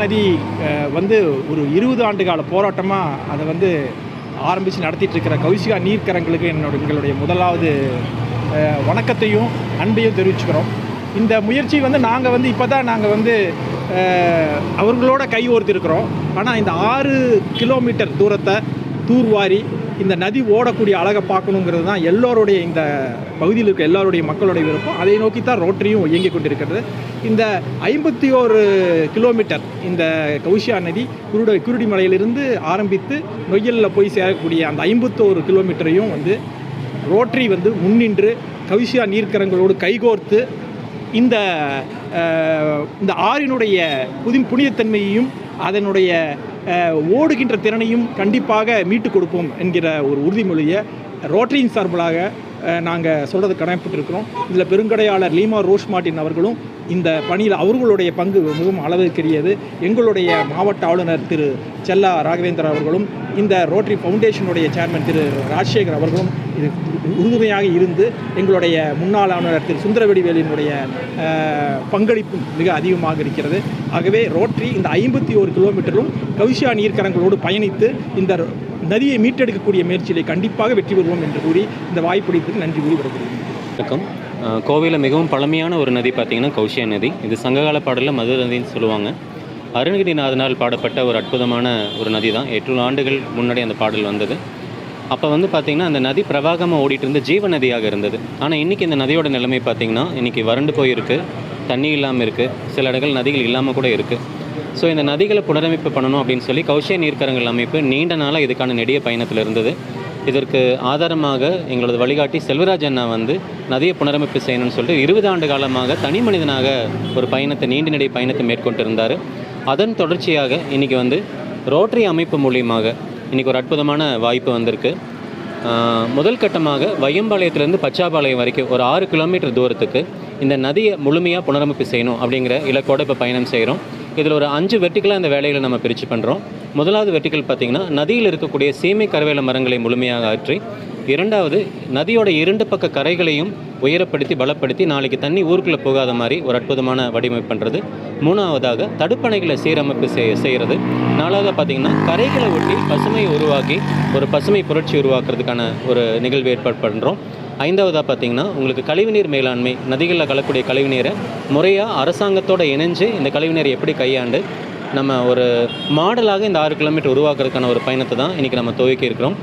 நதி வந்து ஒரு இருபது ஆண்டு கால போராட்டமாக அதை வந்து ஆரம்பித்து நடத்திட்டு இருக்கிற கௌசிகா நீர்க்கரங்களுக்கு என்னோட எங்களுடைய முதலாவது வணக்கத்தையும் அன்பையும் தெரிவிச்சுக்கிறோம். இந்த முயற்சி வந்து நாங்கள் வந்து இப்போ தான் நாங்கள் வந்து அவர்களோட கை ஓர்த்திருக்கிறோம். ஆனால் இந்த ஆறு கிலோமீட்டர் தூரத்தை தூர்வாரி இந்த நதி ஓடக்கூடிய அழகை பார்க்கணுங்கிறது தான் எல்லோருடைய இந்த பகுதியில் இருக்க எல்லாருடைய மக்களுடைய விருப்பம். அதை நோக்கி தான் ரோட்டரியும் இயங்கிக் கொண்டிருக்கிறது. இந்த ஐம்பத்தி ஓரு கிலோமீட்டர் இந்த கௌஷியா நதி குருட குருடிமலையிலிருந்து ஆரம்பித்து நொய்யலில் போய் சேரக்கூடிய அந்த ஐம்பத்தோரு கிலோமீட்டரையும் வந்து ரோட்டரி வந்து முன்னின்று கவிஷியா நீர்க்கரங்களோடு கைகோர்த்து இந்த இந்த ஆறினுடைய புதி புனிதத்தன்மையையும் அதனுடைய ஓடுகின்ற திறனையும் கண்டிப்பாக மீட்டு கொடுப்போம் என்கிற ஒரு உறுதிமொழியை ரோட்டரியின் சார்பிலாக நாங்கள் சொல்கிறது கடமைப்பட்டிருக்கிறோம் இதில் பெருங்கடையாளர் லீமா ரோஷ் மார்ட்டின் அவர்களும் இந்த பணியில் அவர்களுடைய பங்கு மிகவும் அளவுக்குரியது. எங்களுடைய மாவட்ட ஆளுநர் திரு செல்லா ராகவேந்தர் அவர்களும் இந்த ரோட்டரி ஃபவுண்டேஷனுடைய சேர்மன் திரு ராஜசேகர் அவர்களும் இது உறுதுணையாக இருந்து எங்களுடைய முன்னாள் ஆளுநர் திரு சுந்தரவெடிவேலினுடைய பங்களிப்பும் மிக அதிகமாக இருக்கிறது. ஆகவே ரோட்டரி இந்த ஐம்பத்தி ஒரு கிலோமீட்டரும் கவிஷா நீர்க்கரங்களோடு பயணித்து இந்த நதியை மீட்டெடுக்கக்கூடிய முயற்சியிலே கண்டிப்பாக வெற்றி பெறுவோம் என்று கூறி இந்த வாய்ப்புடைப்பதற்கு நன்றி கூறி வருகிறேன் வணக்கம். கோவையில் மிகவும் பழமையான ஒரு நதி பார்த்திங்கன்னா கௌஷிய நதி. இது சங்ககால பாடலில் மது நதின்னு சொல்லுவாங்க. அருணகிரிநாதனால் பாடப்பட்ட ஒரு அற்புதமான ஒரு நதி தான் எட்டு ஆண்டுகள் முன்னாடி அந்த பாடல் வந்தது. அப்போ வந்து பார்த்திங்கன்னா அந்த நதி பிரவாகமாக ஓடிட்டு இருந்த ஜீவ நதியாக இருந்தது. ஆனால் இன்றைக்கி இந்த நதியோட நிலைமை பார்த்திங்கன்னா இன்றைக்கி வறண்டு போயிருக்கு. தண்ணி இல்லாமல் இருக்குது சில இடங்கள் நதிகள் இல்லாமல் கூட இருக்குது ஸோ இந்த நதிகளை புனரமைப்பு பண்ணணும் அப்படின்னு சொல்லி கௌஷிய நீர்க்கரங்கள் அமைப்பு நீண்ட நாளாக இதுக்கான நெடிய பயணத்தில் இருந்தது. இதற்கு ஆதாரமாக எங்களது வழிகாட்டி செல்வராஜ் அண்ணா வந்து நதியை புனரமைப்பு செய்யணும்னு சொல்லிட்டு இருபது ஆண்டு காலமாக தனி மனிதனாக ஒரு பயணத்தை நீண்ட நெடிய பயணத்தை மேற்கொண்டு இருந்தார் அதன் தொடர்ச்சியாக இன்றைக்கி வந்து ரோட்டரி அமைப்பு மூலியமாக இன்றைக்கி ஒரு அற்புதமான வாய்ப்பு வந்திருக்கு. முதல் கட்டமாக வையம்பாளையத்திலேருந்து பச்சாபாளையம் வரைக்கும் ஒரு ஆறு கிலோமீட்டர் தூரத்துக்கு இந்த நதியை முழுமையாக புனரமைப்பு செய்யணும் அப்படிங்கிற இலக்கோடு இப்போ பயணம் செய்கிறோம் இதில் ஒரு அஞ்சு வெர்டிக்கலாக இந்த வேலைகளை நம்ம பிரித்து பண்ணுறோம் முதலாவது வெர்டிக்கல் பார்த்திங்கன்னா நதியில் இருக்கக்கூடிய சீமை கரவேல மரங்களை முழுமையாக ஆற்றி இரண்டாவது நதியோட இரண்டு பக்க கரைகளையும் உயரப்படுத்தி பலப்படுத்தி நாளைக்கு தண்ணி ஊருக்குள்ளே போகாத மாதிரி ஒரு அற்புதமான வடிவமைப்பு பண்ணுறது மூணாவதாக தடுப்பணைகளை சீரமைப்பு செய் செய்கிறது நாலாவதாக பார்த்திங்கன்னா கரைகளை ஒட்டி பசுமையை உருவாக்கி ஒரு பசுமை புரட்சி உருவாக்குறதுக்கான ஒரு நிகழ்வு ஏற்பாடு பண்ணுறோம் ஐந்தாவதாக பார்த்தீங்கன்னா உங்களுக்கு கழிவுநீர் மேலாண்மை நதிகளில் கலக்கூடிய கழிவுநீரை முறையாக அரசாங்கத்தோடு இணைஞ்சு இந்த கழிவுநீரை எப்படி கையாண்டு நம்ம ஒரு மாடலாக இந்த ஆறு கிலோமீட்டர் உருவாக்குறதுக்கான ஒரு பயணத்தை தான் இன்றைக்கி நம்ம துவக்கி இருக்கிறோம்